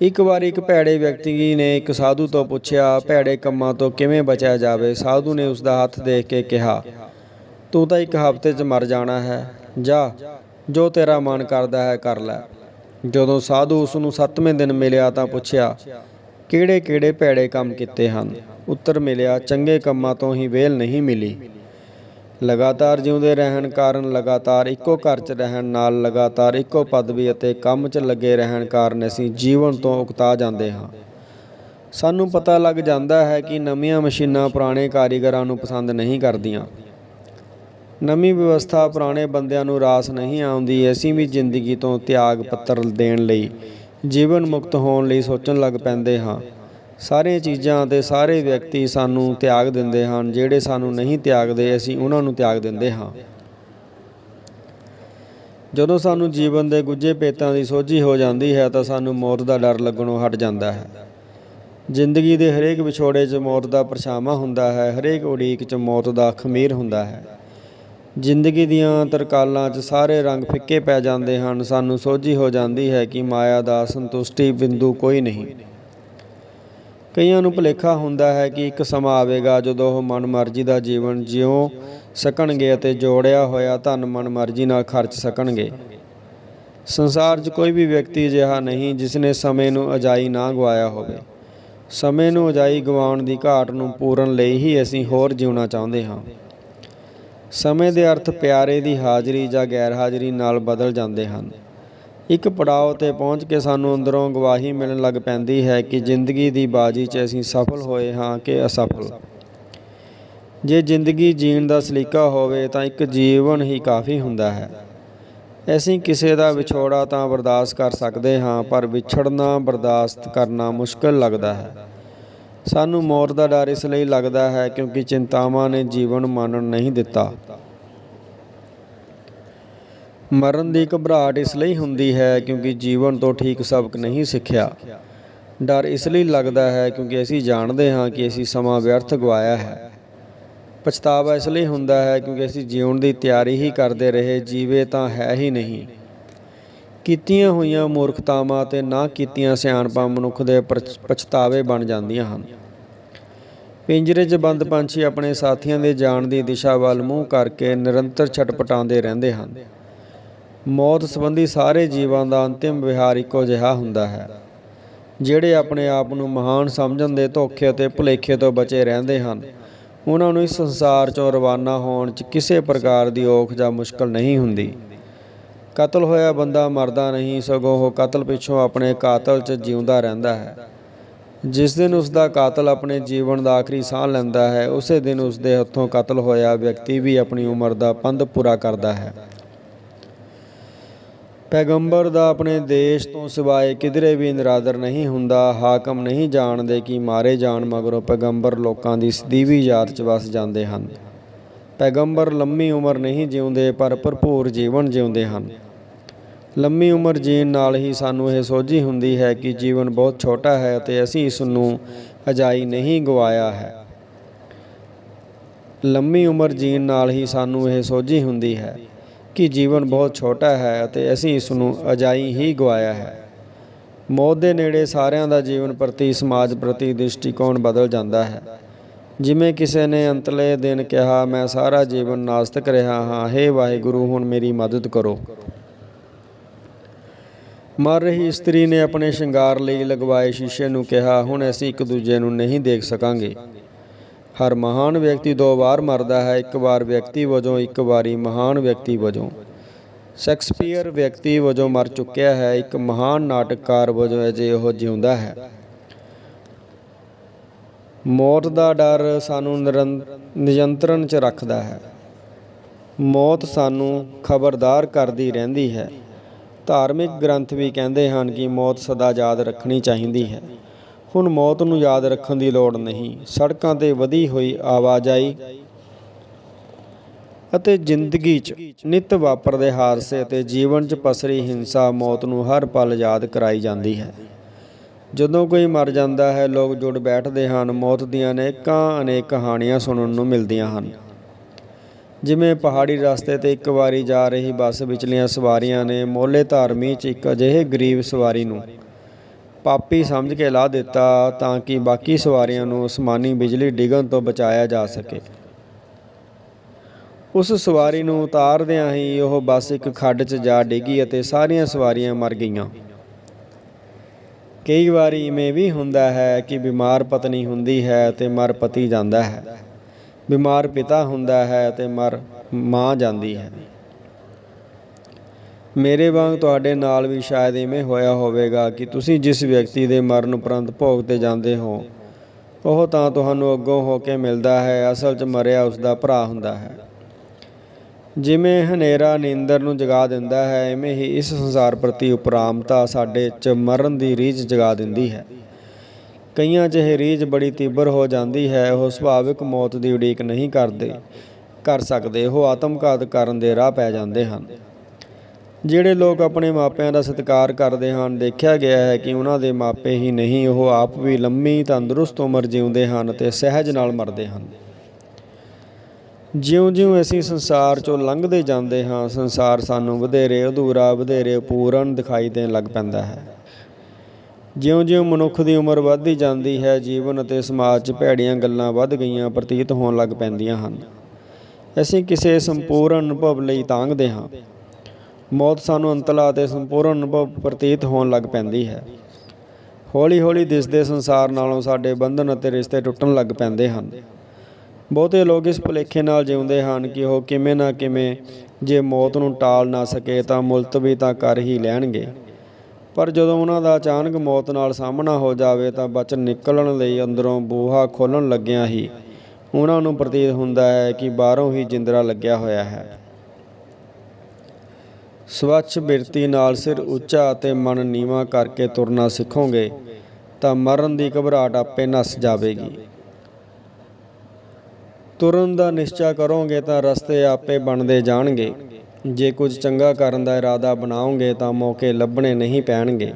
ਇੱਕ ਵਾਰ ਇੱਕ ਭੈੜੇ ਵਿਅਕਤੀ ਨੇ ਇੱਕ ਸਾਧੂ ਤੋਂ ਪੁੱਛਿਆ, ਭੈੜੇ ਕੰਮਾਂ ਤੋਂ ਕਿਵੇਂ ਬਚਿਆ ਜਾਵੇ? ਸਾਧੂ ਨੇ ਉਸ ਦਾ ਹੱਥ ਦੇਖ ਕੇ ਕਿਹਾ, ਤੂੰ ਤਾਂ ਇੱਕ ਹਫ਼ਤੇ 'ਚ ਮਰ ਜਾਣਾ ਹੈ। ਜਾ, ਜੋ ਤੇਰਾ ਮਨ ਕਰਦਾ ਹੈ ਕਰ ਲੈ। ਜਦੋਂ ਸਾਧੂ ਉਸ ਨੂੰ 7ਵੇਂ ਦਿਨ ਮਿਲਿਆ ਤਾਂ ਪੁੱਛਿਆ ਕਿਹੜੇ ਕਿਹੜੇ ਭੈੜੇ ਕੰਮ ਕੀਤੇ ਹਨ? ਉੱਤਰ ਮਿਲਿਆ, ਚੰਗੇ ਕੰਮਾਂ ਤੋਂ ਹੀ ਵੇਲ ਨਹੀਂ ਮਿਲੀ। ਲਗਾਤਾਰ ਜਿਉਂਦੇ ਰਹਿਣ ਕਾਰਨ ਲਗਾਤਾਰ ਇੱਕੋ ਘਰ 'ਚ ਰਹਿਣ ਨਾਲ ਲਗਾਤਾਰ ਇੱਕੋ ਪਦਵੀ ਅਤੇ ਕੰਮ 'ਚ ਲੱਗੇ ਰਹਿਣ ਕਾਰਨ ਅਸੀਂ ਜੀਵਨ ਤੋਂ ਉਕਤਾ ਜਾਂਦੇ ਹਾਂ। ਸਾਨੂੰ ਪਤਾ ਲੱਗ ਜਾਂਦਾ ਹੈ ਕਿ ਨਵੀਆਂ ਮਸ਼ੀਨਾਂ ਪੁਰਾਣੇ ਕਾਰੀਗਰਾਂ ਨੂੰ ਪਸੰਦ ਨਹੀਂ ਕਰਦੀਆਂ। ਨਵੀਂ ਵਿਵਸਥਾ ਪੁਰਾਣੇ ਬੰਦਿਆਂ ਨੂੰ ਰਾਸ ਨਹੀਂ ਆਉਂਦੀ, ਅਸੀਂ ਵੀ ਜ਼ਿੰਦਗੀ ਤੋਂ ਤਿਆਗ ਪੱਤਰ ਦੇਣ ਲਈ ਜੀਵਨ ਮੁਕਤ ਹੋਣ ਲਈ ਸੋਚਣ ਲੱਗ ਪੈਂਦੇ ਹਾਂ। ਸਾਰੀਆਂ ਚੀਜ਼ਾਂ ਅਤੇ ਸਾਰੇ ਵਿਅਕਤੀ ਸਾਨੂੰ ਤਿਆਗ ਦਿੰਦੇ ਹਨ, ਜਿਹੜੇ ਸਾਨੂੰ ਨਹੀਂ ਤਿਆਗਦੇ, ਅਸੀਂ ਉਹਨਾਂ ਨੂੰ ਤਿਆਗ ਦਿੰਦੇ ਹਾਂ। ਜਦੋਂ ਸਾਨੂੰ ਜੀਵਨ ਦੇ ਗੁੱਝੇ ਪੇਤਾਂ ਦੀ ਸੋਝੀ ਹੋ ਜਾਂਦੀ ਹੈ, ਤਾਂ ਸਾਨੂੰ ਮੌਤ ਦਾ ਡਰ ਲੱਗਣੋਂ ਹਟ ਜਾਂਦਾ ਹੈ। ਜ਼ਿੰਦਗੀ ਦੇ ਹਰੇਕ ਵਿਛੋੜੇ 'ਚ ਮੌਤ ਦਾ ਪਰਛਾਵਾਂ ਹੁੰਦਾ ਹੈ, ਹਰੇਕ ਉਡੀਕ 'ਚ ਮੌਤ ਦਾ ਖਮੀਰ ਹੁੰਦਾ ਹੈ। ਜ਼ਿੰਦਗੀ ਦੀਆਂ ਤਰਕਾਲਾਂ 'ਚ ਸਾਰੇ ਰੰਗ ਫਿੱਕੇ ਪੈ ਜਾਂਦੇ ਹਨ, ਸਾਨੂੰ ਸੋਝੀ ਹੋ ਜਾਂਦੀ ਹੈ ਕਿ ਮਾਇਆ ਦਾ ਸੰਤੁਸ਼ਟੀ ਬਿੰਦੂ ਕੋਈ ਨਹੀਂ। ਕਈਆਂ ਨੂੰ ਭੁਲੇਖਾ ਹੁੰਦਾ ਹੈ ਕਿ ਇੱਕ ਸਮਾਂ ਆਵੇਗਾ ਜਦੋਂ ਉਹ ਮਨਮਰਜ਼ੀ ਦਾ ਜੀਵਨ ਜਿਉ ਸਕਣਗੇ ਅਤੇ ਜੋੜਿਆ ਹੋਇਆ ਧਨ ਮਨਮਰਜ਼ੀ ਨਾਲ ਖਰਚ ਸਕਣਗੇ। ਸੰਸਾਰ 'ਚ ਕੋਈ ਵੀ ਵਿਅਕਤੀ ਅਜਿਹਾ ਨਹੀਂ ਜਿਸ ਨੇ ਸਮੇਂ ਨੂੰ ਅਜਾਈ ਨਾ ਗਵਾਇਆ ਹੋਵੇ। ਸਮੇਂ ਨੂੰ ਅਜਾਈ ਗਵਾਉਣ ਦੀ ਘਾਟ ਨੂੰ ਪੂਰਨ ਲਈ ਹੀ ਅਸੀਂ ਹੋਰ ਜਿਉਣਾ ਚਾਹੁੰਦੇ ਹਾਂ। ਸਮੇਂ ਦੇ ਅਰਥ ਪਿਆਰੇ ਦੀ ਹਾਜ਼ਰੀ ਜਾਂ ਗੈਰ ਹਾਜ਼ਰੀ ਨਾਲ ਬਦਲ ਜਾਂਦੇ ਹਨ। ਇੱਕ ਪੜਾਅ ਤੇ ਪਹੁੰਚ ਕੇ ਸਾਨੂੰ ਅੰਦਰੋਂ ਗਵਾਹੀ ਮਿਲਣ ਲੱਗ ਪੈਂਦੀ ਹੈ ਕਿ ਜ਼ਿੰਦਗੀ ਦੀ ਬਾਜੀ 'ਚ ਅਸੀਂ ਸਫਲ ਹੋਏ ਹਾਂ ਕਿ ਅਸਫਲ। ਜੇ ਜ਼ਿੰਦਗੀ ਜੀਣ ਦਾ ਸਲੀਕਾ ਹੋਵੇ ਤਾਂ ਇੱਕ ਜੀਵਨ ਹੀ ਕਾਫੀ ਹੁੰਦਾ ਹੈ। ਅਸੀਂ ਕਿਸੇ ਦਾ ਵਿਛੋੜਾ ਤਾਂ ਬਰਦਾਸ਼ਤ ਕਰ ਸਕਦੇ ਹਾਂ, ਪਰ ਵਿਛੜਨਾ, ਬਰਦਾਸ਼ਤ ਕਰਨਾ ਮੁਸ਼ਕਲ ਲੱਗਦਾ ਹੈ। ਸਾਨੂੰ ਮੌਤ ਦਾ ਡਰ ਇਸ ਲਈ ਲੱਗਦਾ ਹੈ ਕਿਉਂਕਿ ਚਿੰਤਾਵਾਂ ਨੇ ਜੀਵਨ ਮਾਨਣ ਨਹੀਂ ਦਿੱਤਾ। ਮਰਨ ਦੀ ਘਬਰਾਹਟ ਇਸ ਲਈ ਹੁੰਦੀ ਹੈ ਕਿਉਂਕਿ ਜੀਵਨ ਤੋਂ ਠੀਕ ਸਬਕ ਨਹੀਂ ਸਿੱਖਿਆ। ਡਰ ਇਸ ਲਈ ਲੱਗਦਾ ਹੈ ਕਿਉਂਕਿ ਅਸੀਂ ਜਾਣਦੇ ਹਾਂ ਕਿ ਅਸੀਂ ਸਮਾਂ ਵਿਅਰਥ ਗਵਾਇਆ ਹੈ। ਪਛਤਾਵਾ ਇਸ ਲਈ ਹੁੰਦਾ ਹੈ ਕਿਉਂਕਿ ਅਸੀਂ ਜਿਉਣ ਦੀ ਤਿਆਰੀ ਹੀ ਕਰਦੇ ਰਹੇ, ਜੀਵੇ ਤਾਂ ਹੈ ਹੀ ਨਹੀਂ। ਕੀਤੀਆਂ ਹੋਈਆਂ ਮੂਰਖਤਾਵਾਂ ਤੇ ਨਾ ਕੀਤੀਆਂ ਸਿਆਣਪਾਂ ਮਨੁੱਖ ਦੇ ਪਰਚ- ਪਛਤਾਵੇ ਬਣ ਜਾਂਦੀਆਂ ਹਨ। ਪਿੰਜਰੇ 'ਚ ਬੰਦ ਪੰਛੀ ਆਪਣੇ ਸਾਥੀਆਂ ਦੇ ਜਾਣ ਦੀ ਦਿਸ਼ਾ ਵੱਲ ਮੂੰਹ ਕਰਕੇ ਨਿਰੰਤਰ ਛਟਪਟਾਉਂਦੇ ਰਹਿੰਦੇ ਹਨ। ਮੌਤ ਸੰਬੰਧੀ ਸਾਰੇ ਜੀਵਾਂ ਦਾ ਅੰਤਿਮ ਵਿਹਾਰ ਇੱਕੋ ਜਿਹਾ ਹੁੰਦਾ ਹੈ। ਜਿਹੜੇ ਆਪਣੇ ਆਪ ਨੂੰ ਮਹਾਨ ਸਮਝਣ ਦੇ ਧੋਖੇ ਅਤੇ ਭੁਲੇਖੇ ਤੋਂ ਬਚੇ ਰਹਿੰਦੇ ਹਨ, ਉਹਨਾਂ ਨੂੰ ਇਸ ਸੰਸਾਰ 'ਚੋਂ ਰਵਾਨਾ ਹੋਣ 'ਚ ਕਿਸੇ ਪ੍ਰਕਾਰ ਦੀ ਔਖ ਜਾਂ ਮੁਸ਼ਕਲ ਨਹੀਂ ਹੁੰਦੀ। ਕਤਲ ਹੋਇਆ ਬੰਦਾ ਮਰਦਾ ਨਹੀਂ, ਸਗੋਂ ਉਹ ਕਤਲ ਪਿੱਛੋਂ ਆਪਣੇ ਕਾਤਲ 'ਚ ਜਿਉਂਦਾ ਰਹਿੰਦਾ ਹੈ। ਜਿਸ ਦਿਨ ਉਸ ਦਾ ਕਾਤਲ ਆਪਣੇ ਜੀਵਨ ਦਾ ਆਖਰੀ ਸਾਹ ਲੈਂਦਾ ਹੈ, ਉਸੇ ਦਿਨ ਉਸ ਦੇ ਹੱਥੋਂ ਕਤਲ ਹੋਇਆ ਵਿਅਕਤੀ ਵੀ ਆਪਣੀ ਉਮਰ ਦਾ ਪੰਧ ਪੂਰਾ ਕਰਦਾ ਹੈ। ਪੈਗੰਬਰ ਦਾ ਆਪਣੇ ਦੇਸ਼ ਤੋਂ ਸਿਵਾਏ ਕਿਧਰੇ ਵੀ ਨਿਰਾਦਰ ਨਹੀਂ ਹੁੰਦਾ, ਹਾਕਮ ਨਹੀਂ ਜਾਣਦੇ ਕਿ ਮਾਰੇ ਜਾਣ ਮਗਰੋਂ ਪੈਗੰਬਰ ਲੋਕਾਂ ਦੀ ਸਦੀਵੀ ਯਾਦ 'ਚ ਵਸ ਜਾਂਦੇ ਹਨ। ਪੈਗੰਬਰ ਲੰਮੀ ਉਮਰ ਨਹੀਂ ਜਿਉਂਦੇ, ਪਰ ਭਰਪੂਰ ਜੀਵਨ ਜਿਉਂਦੇ ਹਨ। ਲੰਮੀ ਉਮਰ ਜੀਣ ਨਾਲ ਹੀ ਸਾਨੂੰ ਇਹ ਸੋਝੀ ਹੁੰਦੀ ਹੈ ਕਿ ਜੀਵਨ ਬਹੁਤ ਛੋਟਾ ਹੈ ਅਤੇ ਅਸੀਂ ਇਸ ਨੂੰ ਅਜਾਈ ਨਹੀਂ ਗਵਾਇਆ ਹੈ। ਲੰਮੀ ਉਮਰ ਜੀਣ ਨਾਲ ਹੀ ਸਾਨੂੰ ਇਹ ਸੋਝੀ ਹੁੰਦੀ ਹੈ ਕਿ ਜੀਵਨ ਬਹੁਤ ਛੋਟਾ ਹੈ ਅਤੇ ਅਸੀਂ ਇਸ ਨੂੰ ਅਜਾਈ ਹੀ ਗਵਾਇਆ ਹੈ। ਮੌਤ ਦੇ ਨੇੜੇ ਸਾਰਿਆਂ ਦਾ ਜੀਵਨ ਪ੍ਰਤੀ, ਸਮਾਜ ਪ੍ਰਤੀ ਦ੍ਰਿਸ਼ਟੀਕੋਣ ਬਦਲ ਜਾਂਦਾ ਹੈ। ਜਿਵੇਂ ਕਿਸੇ ਨੇ ਅੰਤਲੇ ਦਿਨ ਕਿਹਾ, ਮੈਂ ਸਾਰਾ ਜੀਵਨ ਨਾਸਤਕ ਰਿਹਾ ਹਾਂ। ਹੇ ਵਾਹਿਗੁਰੂ, ਹੁਣ ਮੇਰੀ ਮਦਦ ਕਰੋ। ਮਰ ਰਹੀ ਇਸਤਰੀ ਨੇ ਆਪਣੇ ਸ਼ਿੰਗਾਰ ਲਈ ਲਗਵਾਏ ਸ਼ੀਸ਼ੇ ਨੂੰ ਕਿਹਾ, ਹੁਣ ਅਸੀਂ ਇੱਕ ਦੂਜੇ ਨੂੰ ਨਹੀਂ ਦੇਖ ਸਕਾਂਗੇ। ਹਰ ਮਹਾਨ ਵਿਅਕਤੀ ਦੋ ਵਾਰ ਮਰਦਾ ਹੈ, ਇੱਕ ਵਾਰ ਵਿਅਕਤੀ ਵਜੋਂ, ਇੱਕ ਵਾਰੀ ਮਹਾਨ ਵਿਅਕਤੀ ਵਜੋਂ। ਸ਼ੈਕਸਪੀਅਰ ਵਿਅਕਤੀ ਵਜੋਂ ਮਰ ਚੁੱਕਿਆ ਹੈ, ਇੱਕ ਮਹਾਨ ਨਾਟਕਕਾਰ ਵਜੋਂ ਅਜੇ ਉਹ ਜਿਉਂਦਾ ਹੈ। ਮੌਤ ਦਾ ਡਰ ਸਾਨੂੰ ਨਿਰਨ- ਨਿਯੰਤਰਣ 'ਚ ਰੱਖਦਾ ਹੈ। ਮੌਤ ਸਾਨੂੰ ਖਬਰਦਾਰ ਕਰਦੀ ਰਹਿੰਦੀ ਹੈ। ਧਾਰਮਿਕ ਗ੍ਰੰਥ ਵੀ ਕਹਿੰਦੇ ਹਨ ਕਿ ਮੌਤ ਸਦਾ ਯਾਦ ਰੱਖਣੀ ਚਾਹੀਦੀ ਹੈ। ਹੁਣ ਮੌਤ ਨੂੰ ਯਾਦ ਰੱਖਣ ਦੀ ਲੋੜ ਨਹੀਂ। ਸੜਕਾਂ ਤੇ ਵਧੀ ਹੋਈ ਆਵਾਜਾਈ ਅਤੇ ਜ਼ਿੰਦਗੀ 'ਚ ਨਿਤ ਵਾਪਰਦੇ ਹਾਦਸੇ ਅਤੇ ਜੀਵਨ 'ਚ ਪਸਰੀ ਹਿੰਸਾ ਮੌਤ ਨੂੰ ਹਰ ਪਲ ਯਾਦ ਕਰਾਈ ਜਾਂਦੀ ਹੈ। ਜਦੋਂ ਕੋਈ ਮਰ ਜਾਂਦਾ ਹੈ, ਲੋਕ ਜੁੜ ਬੈਠਦੇ ਹਨ। ਮੌਤ ਦੀਆਂ ਅਨੇਕਾਂ, ਅਨੇਕ ਕਹਾਣੀਆਂ ਸੁਣਨ ਨੂੰ ਮਿਲਦੀਆਂ ਹਨ। ਜਿਵੇਂ ਪਹਾੜੀ ਰਸਤੇ ਤੇ ਇੱਕ ਵਾਰੀ ਜਾ ਰਹੀ ਬੱਸ ਵਿਚਲੀਆਂ ਸਵਾਰੀਆਂ ਨੇ ਮੋਲੇ ਧਾਰਮੀ 'ਚ ਇੱਕ ਅਜਿਹੇ ਗਰੀਬ ਸਵਾਰੀ ਨੂੰ ਪਾਪੀ ਸਮਝ ਕੇ ਲਾ ਦਿੱਤਾ ਤਾਂ ਕਿ ਬਾਕੀ ਸਵਾਰੀਆਂ ਨੂੰ ਅਸਮਾਨੀ ਬਿਜਲੀ ਡਿੱਗਣ ਤੋਂ ਬਚਾਇਆ ਜਾ ਸਕੇ। ਉਸ ਸਵਾਰੀ ਨੂੰ ਉਤਾਰਦਿਆਂ ਹੀ ਉਹ ਬੱਸ ਇੱਕ ਖੱਡ 'ਚ ਜਾ ਡਿੱਗੀ ਅਤੇ ਸਾਰੀਆਂ ਸਵਾਰੀਆਂ ਮਰ ਗਈਆਂ। ਕਈ ਵਾਰੀ ਇਵੇਂ ਵੀ ਹੁੰਦਾ ਹੈ ਕਿ ਬਿਮਾਰ ਪਤਨੀ ਹੁੰਦੀ ਹੈ ਤੇ ਮਰ ਪਤੀ ਜਾਂਦਾ ਹੈ। ਬਿਮਾਰ ਪਿਤਾ ਹੁੰਦਾ ਹੈ ਤੇ ਮਰ ਮਾਂ ਜਾਂਦੀ ਹੈ। ਮੇਰੇ ਵਾਂਗ ਤੁਹਾਡੇ ਨਾਲ ਵੀ ਸ਼ਾਇਦ ਇਵੇਂ ਹੋਇਆ ਹੋਵੇਗਾ ਕਿ ਤੁਸੀਂ ਜਿਸ ਵਿਅਕਤੀ ਦੇ ਮਰਨ ਉਪਰੰਤ ਭੋਗ ਤੇ ਜਾਂਦੇ ਹੋ, ਉਹ ਤਾਂ ਤੁਹਾਨੂੰ ਅੱਗੋਂ ਹੋ ਕੇ ਮਿਲਦਾ ਹੈ, ਅਸਲ 'ਚ ਮਰਿਆ ਉਸ ਦਾ ਭਰਾ ਹੁੰਦਾ ਹੈ। ਜਿਵੇਂ ਹਨੇਰਾ ਨੀਂਦਰ ਨੂੰ ਜਗਾ ਦਿੰਦਾ ਹੈ ਐਵੇਂ ਹੀ ਇਸ ਸੰਸਾਰ ਪ੍ਰਤੀ ਉਪਰਾਮਤਾ ਸਾਡੇ 'ਚ ਮਰਨ ਦੀ ਰੀਝ ਜਗਾ ਦਿੰਦੀ ਹੈ। ਕਈਆਂ 'ਚ ਇਹ ਰੀਝ ਬੜੀ ਤੀਬਰ ਹੋ ਜਾਂਦੀ ਹੈ, ਉਹ ਸੁਭਾਵਿਕ ਮੌਤ ਦੀ ਉਡੀਕ ਨਹੀਂ ਕਰਦੇ, ਕਰ ਸਕਦੇ, ਉਹ ਆਤਮਘਾਤ ਕਰਨ ਦੇ ਰਾਹ ਪੈ ਜਾਂਦੇ ਹਨ। ਜਿਹੜੇ ਲੋਕ ਆਪਣੇ ਮਾਪਿਆਂ ਦਾ ਸਤਿਕਾਰ ਕਰਦੇ ਹਨ, ਦੇਖਿਆ ਗਿਆ ਹੈ ਕਿ ਉਹਨਾਂ ਦੇ ਮਾਪੇ ਹੀ ਨਹੀਂ, ਉਹ ਆਪ ਵੀ ਲੰਮੀ, ਤੰਦਰੁਸਤ ਉਮਰ ਜਿਉਂਦੇ ਹਨ ਤੇ ਸਹਿਜ ਨਾਲ ਮਰਦੇ ਹਨ। ਜਿਉਂ-ਜਿਉਂ ਅਸੀਂ ਸੰਸਾਰ ਚੋਂ ਲੰਘਦੇ ਜਾਂਦੇ ਹਾਂ, ਸੰਸਾਰ ਸਾਨੂੰ ਵਧੇਰੇ, ਅਧੂਰਾ, ਵਧੇਰੇ ਪੂਰਨ ਦਿਖਾਈ ਦੇਣ ਲੱਗ ਪੈਂਦਾ ਹੈ। ਜਿਉਂ-ਜਿਉਂ ਮਨੁੱਖ ਦੀ ਉਮਰ ਵੱਧਦੀ ਜਾਂਦੀ ਹੈ, ਜੀਵਨ ਅਤੇ ਸਮਾਜ 'ਚ ਭੈੜੀਆਂ ਗੱਲਾਂ ਵੱਧ ਗਈਆਂ, ਪ੍ਰਤੀਤ ਹੋਣ ਲੱਗ ਪੈਂਦੀਆਂ ਹਨ। ਅਸੀਂ ਕਿਸੇ ਸੰਪੂਰਨ ਅਨੁਭਵ ਲਈ ਤਾਂਘਦੇ ਹਾਂ। ਮੌਤ ਸਾਨੂੰ ਅੰਤਲਾ ਅਤੇ ਸੰਪੂਰਨ ਅਨੁਭਵ ਪ੍ਰਤੀਤ ਹੋਣ ਲੱਗ ਪੈਂਦੀ ਹੈ। ਹੌਲੀ-ਹੌਲੀ ਦਿਸਦੇ ਸੰਸਾਰ ਨਾਲੋਂ ਸਾਡੇ ਬੰਧਨ ਅਤੇ ਰਿਸ਼ਤੇ ਟੁੱਟਣ ਲੱਗ ਪੈਂਦੇ ਹਨ। ਬਹੁਤੇ ਲੋਕ ਇਸ ਭੁਲੇਖੇ ਨਾਲ ਜਿਉਂਦੇ ਹਨ ਕਿ ਉਹ ਕਿਵੇਂ ਨਾ ਕਿਵੇਂ ਜੇ ਮੌਤ ਨੂੰ ਟਾਲ ਨਾ ਸਕੇ ਤਾਂ ਮੁਲਤਵੀ ਤਾਂ ਕਰ ਹੀ ਲੈਣਗੇ। ਪਰ ਜਦੋਂ ਉਹਨਾਂ ਦਾ ਅਚਾਨਕ ਮੌਤ ਨਾਲ ਸਾਹਮਣਾ ਹੋ ਜਾਵੇ ਤਾਂ ਬਚਨ ਨਿਕਲਣ ਲਈ ਅੰਦਰੋਂ ਬੂਹਾ ਖੋਲਣ ਲੱਗਿਆਂ ਹੀ ਉਹਨਾਂ ਨੂੰ ਪ੍ਰਤੀਤ ਹੁੰਦਾ ਹੈ ਕਿ ਬਾਹਰੋਂ ਹੀ ਜਿੰਦਰਾ ਲੱਗਿਆ ਹੋਇਆ ਹੈ। ਸਵੱਛ ਬਿਰਤੀ ਨਾਲ ਸਿਰ ਉੱਚਾ ਅਤੇ ਮਨ ਨੀਵਾ ਕਰਕੇ ਤੁਰਨਾ ਸਿੱਖੋਗੇ ਤਾਂ ਮਰਨ ਦੀ ਘਬਰਾਹਟ ਆਪੇ ਨਸ ਜਾਵੇਗੀ ਤੁਰਨ ਦਾ ਨਿਸ਼ਚਾ ਕਰੋਗੇ ਤਾਂ ਰਸਤੇ ਆਪੇ ਬਣਦੇ ਜਾਣਗੇ ਜੇ ਕੁਝ ਚੰਗਾ ਕਰਨ ਦਾ ਇਰਾਦਾ ਬਣਾਓਗੇ ਤਾਂ ਮੌਕੇ ਲੱਭਣੇ ਨਹੀਂ ਪੈਣਗੇ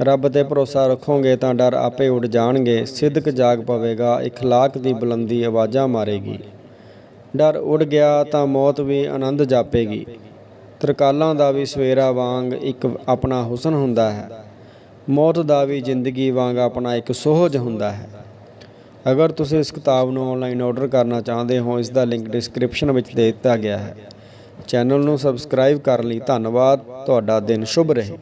ਰੱਬ ਤੇ ਭਰੋਸਾ ਰੱਖੋਗੇ ਤਾਂ ਡਰ ਆਪੇ ਉੱਡ ਜਾਣਗੇ ਸਿੱਧਕ ਜਾਗ ਪਵੇਗਾ اخلاق ਦੀ ਬੁਲੰਦੀ ਆਵਾਜ਼ਾਂ ਮਾਰੇਗੀ ਡਰ ਉੱਡ ਗਿਆ ਤਾਂ ਮੌਤ ਵੀ ਆਨੰਦ ਜਾਪੇਗੀ ਤਰਕਾਲਾਂ ਦਾ ਵੀ ਸਵੇਰਾ ਵਾਂਗ ਇੱਕ ਆਪਣਾ ਹੁਸਨ ਹੁੰਦਾ ਹੈ। ਮੌਤ ਦਾ ਵੀ ਜ਼ਿੰਦਗੀ ਵਾਂਗ ਆਪਣਾ ਇੱਕ ਸੋਹਜ ਹੁੰਦਾ ਹੈ। ਅਗਰ ਤੁਸੀਂ ਇਸ ਕਿਤਾਬ ਨੂੰ ਆਨਲਾਈਨ ਆਰਡਰ ਕਰਨਾ ਚਾਹੁੰਦੇ ਹੋ, ਇਸ ਦਾ ਲਿੰਕ ਡਿਸਕ੍ਰਿਪਸ਼ਨ ਵਿੱਚ ਦੇ ਦਿੱਤਾ ਗਿਆ ਹੈ। ਚੈਨਲ ਨੂੰ ਸਬਸਕ੍ਰਾਈਬ ਕਰਨ ਲਈ ਧੰਨਵਾਦ। ਤੁਹਾਡਾ ਦਿਨ ਸ਼ੁਭ ਰਹੇ।